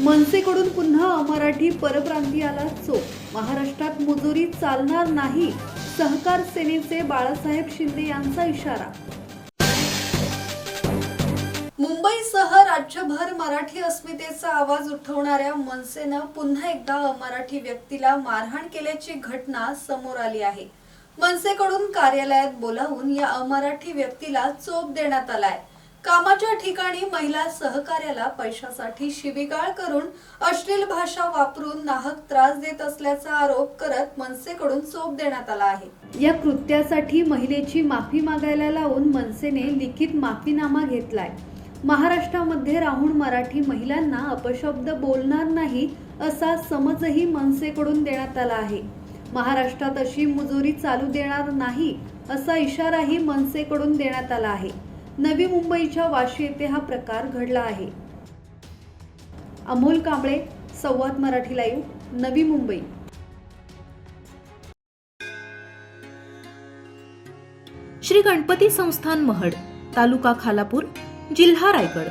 मनसेकडून पुन्हा मराठी परप्रांतीयाला चोप महाराष्ट्रात मुजुरी चालणार नाही सहकार सेनेचे बाळासाहेब शिंदे यांचा इशारा. मुंबईसह राज्यभर मराठी अस्मितेचा आवाज उठवणाऱ्या मनसेनं पुन्हा एकदा अमराठी व्यक्तीला मारहाण केल्याची घटना समोर आली आहे. मनसेकडून कार्यालयात बोलावून या अमराठी व्यक्तीला चोप देण्यात आलाय. कामाच्या ठिकाणी महिला सहकार्याला पैशासाठी शिवीगाळ करून अश्लील भाषा वापरून नाहक त्रास देत असल्याचा आरोप करत मनसेकडून चोप देण्यात आला आहे. या कृत्यासाठी महिलेची माफी मागायला लावून मनसेने लिखित माफीनामा घेतलाय. महाराष्ट्रामध्ये राहून मराठी महिलांना अपशब्द बोलणार नाही असा समजही मनसेकडून देण्यात आला आहे. महाराष्ट्रात अशी मुजोरी चालू देणार नाही असा इशाराही मनसेकडून देण्यात आला आहे. नवी मुंबईच्या वाशी येथे हा प्रकार घडला आहे. अमोल कांबळे संवाद मराठी लाईव्ह नवी मुंबई. श्री गणपती संस्थान महड तालुका खालापूर जिल्हा रायगड.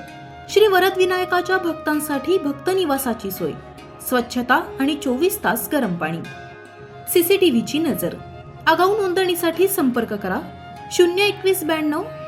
श्री वरद विनायकाच्या भक्तांसाठी भक्त निवासाची सोय स्वच्छता आणि चोवीस तास गरम पाणी. सीसीटीव्हीची नजर. आगाऊ नोंदणीसाठी संपर्क करा शून्य एकवीस ब्याण्णव